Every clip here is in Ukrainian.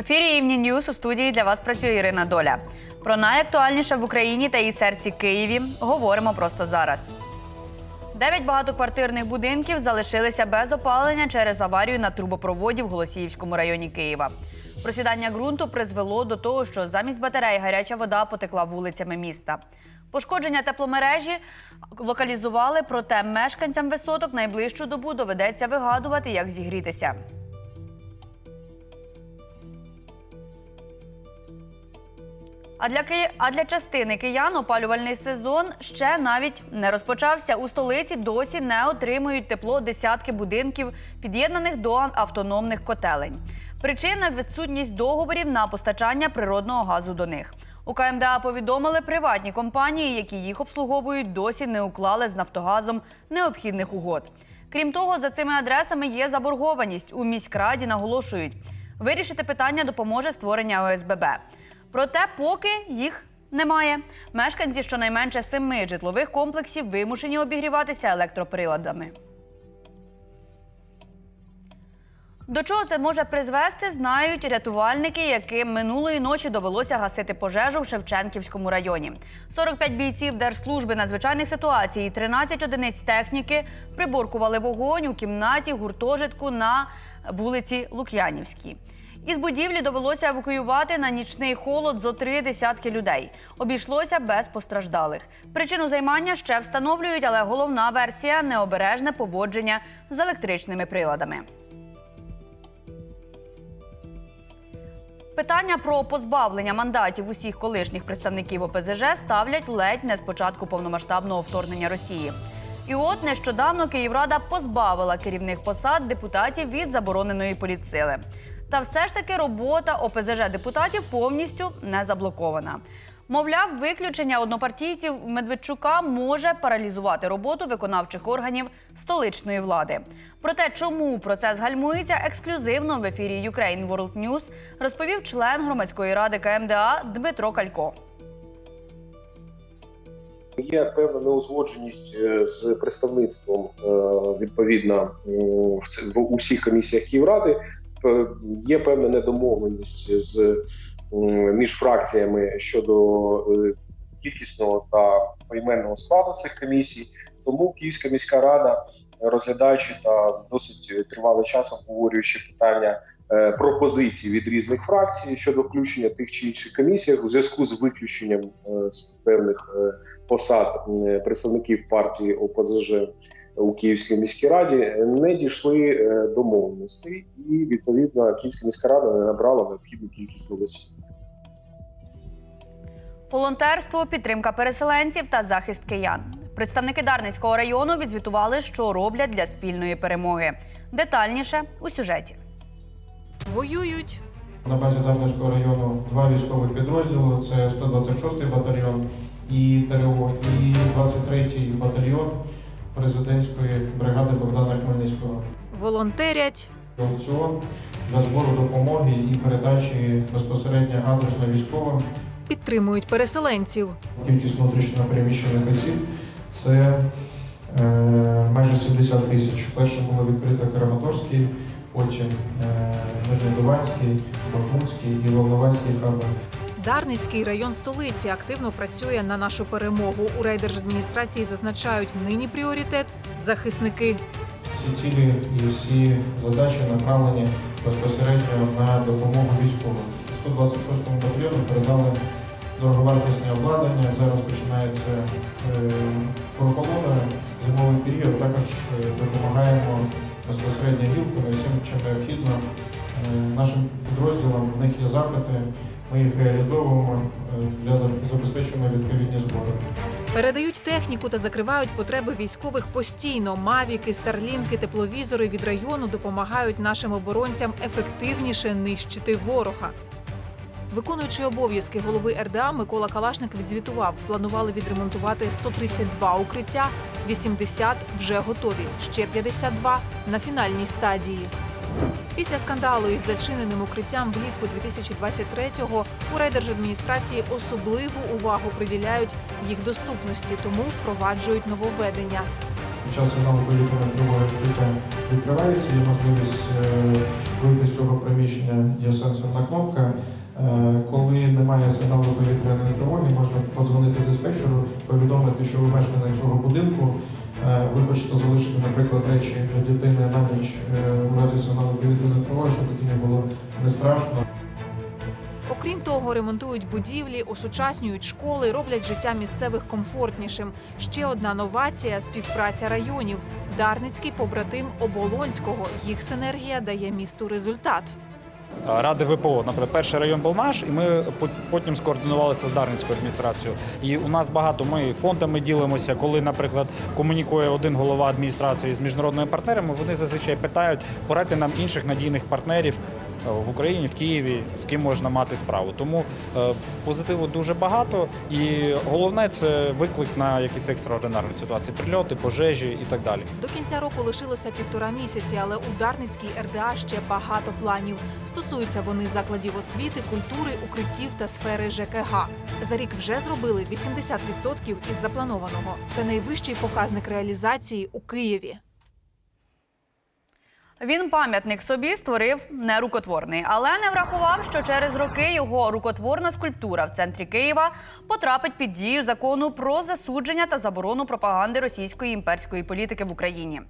ефірі Івні Ньюс у студії для вас працює Ірина Доля. Про найактуальніше в Україні та її серці Києві говоримо просто зараз. Дев'ять багатоквартирних будинків залишилися без опалення через аварію на трубопроводі в Голосіївському районі Києва. Просідання ґрунту призвело до того, що замість батарей гаряча вода потекла вулицями міста. Пошкодження тепломережі локалізували, проте мешканцям висоток найближчу добу доведеться вигадувати, як зігрітися. А для Ки... а для частини киян опалювальний сезон ще навіть не розпочався. У столиці досі не отримують тепло десятки будинків, під'єднаних до автономних котелень. Причина відсутність договорів на постачання природного газу до них. У КМДА повідомили, приватні компанії, які їх обслуговують, досі не уклали з Нафтогазом необхідних угод. Крім того, за цими адресами є заборгованість. У міськраді наголошують, вирішити питання допоможе створення ОСББ. Проте, поки їх немає, мешканці щонайменше семи житлових комплексів вимушені обігріватися електроприладами. До чого це може призвести, знають рятувальники, яким минулої ночі довелося гасити пожежу в Шевченківському районі. 45 бійців Держслужби надзвичайних ситуацій і 13 одиниць техніки приборкували вогонь у кімнаті гуртожитку на вулиці Лук'янівській. Із будівлі довелося евакуювати на нічний холод зо три десятки людей. Обійшлося без постраждалих. Причину займання ще встановлюють, але головна версія необережне поводження з електричними приладами. Питання про позбавлення мандатів усіх колишніх представників ОПЗЖ ставлять ледь не з початку повномасштабного вторгнення Росії. І от нещодавно Київрада позбавила керівних посад депутатів від забороненої політсили. Та все ж таки робота ОПЗЖ депутатів повністю не заблокована. Мовляв, виключення однопартійців Медведчука може паралізувати роботу виконавчих органів столичної влади. Про те, чому процес гальмується, ексклюзивно в ефірі Ukraine World News розповів член громадської ради КМДА Дмитро Калько. Є певна неузгодженість е, з представництвом е, відповідно в усіх комісіях Київради. П- Є певна недомовленість з між фракціями щодо е, кількісного та поіменного складу цих комісій. Тому Київська міська рада, розглядаючи та досить тривалий час обговорюючи питання е, пропозицій від різних фракцій щодо включення тих чи інших комісіях у зв'язку з виключенням е, з певних е, посад представників партії ОПЗЖ у Київській міській раді не дійшли е, домовленостей, і відповідно Київська міська рада не набрала необхідну кількість голосів. Волонтерство, підтримка переселенців та захист киян. Представники Дарницького району відзвітували, що роблять для спільної перемоги. Детальніше у сюжеті. Воюють, На базі Дарницького району два військових підрозділи: це 126-й батальйон і ТРО, і 23-й батальйон президентської бригади Богдана Хмельницького. волонтерять, Аукціон для збору допомоги і передачі безпосередньо адресно військовим. підтримують переселенців. Кількість внутрішньо переміщених осіб це е, майже 70 тисяч. Перше було відкрито Краматорський, потім е, Нижньодуванський, Бахмутський і Волноваський хаби. Дарницький район столиці активно працює на нашу перемогу. У райдержадміністрації зазначають нині пріоритет захисники. Всі цілі і всі задачі направлені безпосередньо на допомогу військовим. 126-му батальйону передали дороговартісне обладнання. Зараз починається е, проколона, зимовий період. Також е, допомагаємо безпосередньо гілками всім, чим необхідно. Е, Нашим підрозділам в них є запити. Ми їх реалізовуємо е, для заб- забезпечуємо відповідні збори. Передають техніку та закривають потреби військових постійно. Мавіки, старлінки, тепловізори від району допомагають нашим оборонцям ефективніше нищити ворога. Виконуючий обов'язки голови РДА Микола Калашник відзвітував, планували відремонтувати 132 укриття, 80 вже готові, ще 52 на фінальній стадії. Після скандалу із зачиненим укриттям влітку 2023-го у райдержадміністрації особливу увагу приділяють їх доступності, тому впроваджують нововведення. Під час повітряної тривоги укриття відкривається, є можливість е, вийти з цього приміщення є сенсорна кнопка. Е, Коли немає сигналу повітряної тривоги, можна подзвонити диспетчеру, повідомити, що ви мешканець цього будинку. Е, Ви хочете залишити, наприклад, речі для дитини на ніч е, у разі сигналу повітряної тривоги, щоб дитині було не страшно. Окрім того, ремонтують будівлі, осучаснюють школи, роблять життя місцевих комфортнішим. Ще одна новація співпраця районів. Дарницький побратим Оболонського. Їх синергія дає місту результат. Ради ВПО, наприклад, перший район був наш, і ми по- потім скоординувалися з Дарницькою адміністрацією. І у нас багато ми фондами ділимося. Коли, наприклад, комунікує один голова адміністрації з міжнародними партнерами, вони зазвичай питають порадьте нам інших надійних партнерів в Україні, в Києві, з ким можна мати справу. Тому е, позитиву дуже багато, і головне це виклик на якісь екстраординарні ситуації, прильоти, пожежі і так далі. До кінця року лишилося півтора місяці, але у Дарницькій РДА ще багато планів. Стосуються вони закладів освіти, культури, укриттів та сфери ЖКГ. За рік вже зробили 80% із запланованого. Це найвищий показник реалізації у Києві. Він пам'ятник собі створив нерукотворний, але не врахував, що через роки його рукотворна скульптура в центрі Києва потрапить під дію закону про засудження та заборону пропаганди російської імперської політики в Україні.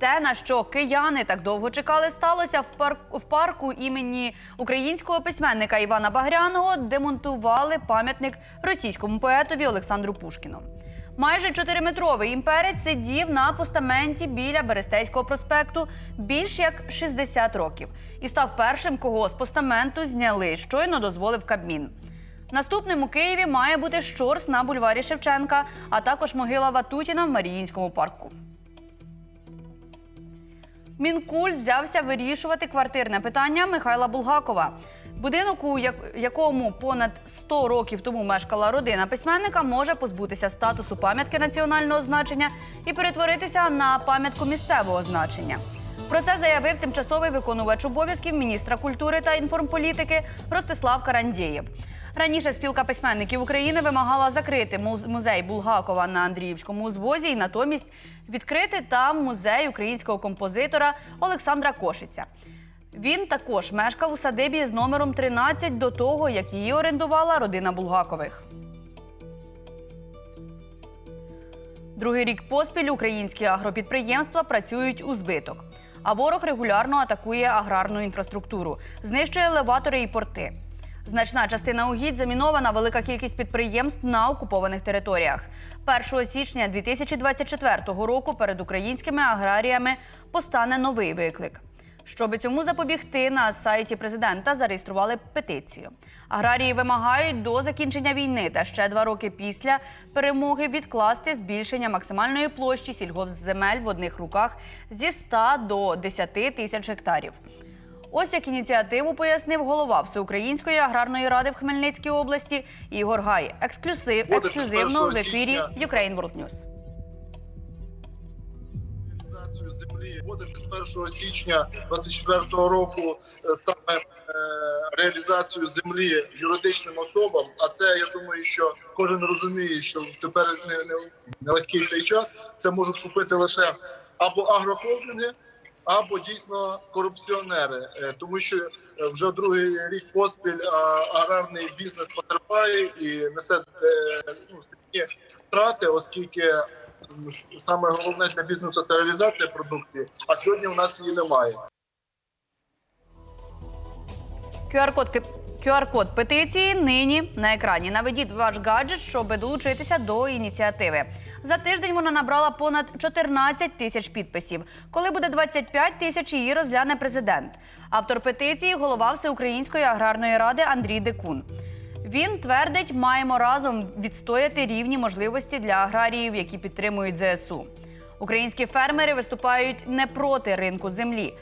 Те, на що кияни так довго чекали, сталося в, пар... в парку імені українського письменника Івана Багряного, демонтували пам'ятник російському поетові Олександру Пушкіну. Майже чотириметровий імперець сидів на постаменті біля Берестейського проспекту більш як 60 років і став першим, кого з постаменту зняли, щойно дозволив Кабмін. Наступним у Києві має бути щорс на бульварі Шевченка, а також могила Ватутіна в Маріїнському парку. Мінкульт взявся вирішувати квартирне питання Михайла Булгакова. Будинок, у якому понад 100 років тому мешкала родина письменника, може позбутися статусу пам'ятки національного значення і перетворитися на пам'ятку місцевого значення. Про це заявив тимчасовий виконувач обов'язків міністра культури та інформполітики Ростислав Карандєєв. Раніше спілка письменників України вимагала закрити муз- музей Булгакова на Андріївському узвозі і натомість відкрити там музей українського композитора Олександра Кошиця. Він також мешкав у садибі з номером 13 до того, як її орендувала родина Булгакових. Другий рік поспіль українські агропідприємства працюють у збиток. А ворог регулярно атакує аграрну інфраструктуру, знищує елеватори і порти. Значна частина угідь замінована велика кількість підприємств на окупованих територіях. 1 січня 2024 року перед українськими аграріями постане новий виклик. Щоби цьому запобігти, на сайті президента зареєстрували петицію. Аграрії вимагають до закінчення війни та ще два роки після перемоги відкласти збільшення максимальної площі сільгоспземель в одних руках зі 100 до 10 тисяч гектарів. Ось як ініціативу пояснив голова Всеукраїнської аграрної ради в Хмельницькій області Ігор Гай. Ексклюзив, ексклюзивно в ефірі. Ukraine World News. Реалізацію вводити з 1 січня 2024 року е, саме е, реалізацію землі юридичним особам. А це я думаю, що кожен розуміє, що тепер не, нелегкий цей час. Це можуть купити лише або агрохолдинги, або дійсно корупціонери, Е, тому що вже другий рік поспіль аграрний бізнес потерпає і несе ну, втрати, оскільки саме головне для бізнесу це реалізація продуктів. А сьогодні у нас її немає. QR-код QR-код петиції нині на екрані. Наведіть ваш гаджет, щоб долучитися до ініціативи. За тиждень вона набрала понад 14 тисяч підписів. Коли буде 25 тисяч, її розгляне президент. Автор петиції голова Всеукраїнської аграрної ради Андрій Декун. Він твердить, маємо разом відстояти рівні можливості для аграріїв, які підтримують ЗСУ. Українські фермери виступають не проти ринку землі.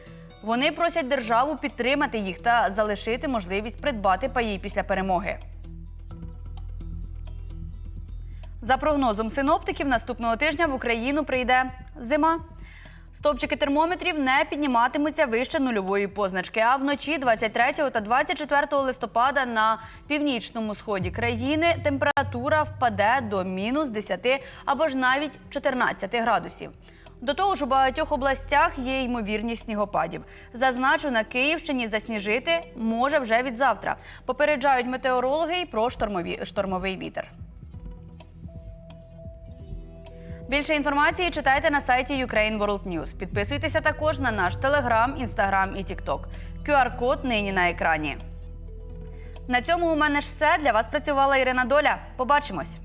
Вони просять державу підтримати їх та залишити можливість придбати паї після перемоги. За прогнозом синоптиків, наступного тижня в Україну прийде зима. Стовпчики термометрів не підніматимуться вище нульової позначки. А вночі 23 та 24 листопада на північному сході країни температура впаде до мінус 10 або ж навіть 14 градусів. До того ж, у багатьох областях є ймовірність снігопадів. Зазначу, на Київщині засніжити може вже від завтра. Попереджають метеорологи й про штормові, штормовий вітер. Більше інформації читайте на сайті Ukraine World News. Підписуйтеся також на наш Телеграм, Інстаграм і Тікток. QR-код нині на екрані. На цьому у мене ж все. Для вас працювала Ірина Доля. Побачимось.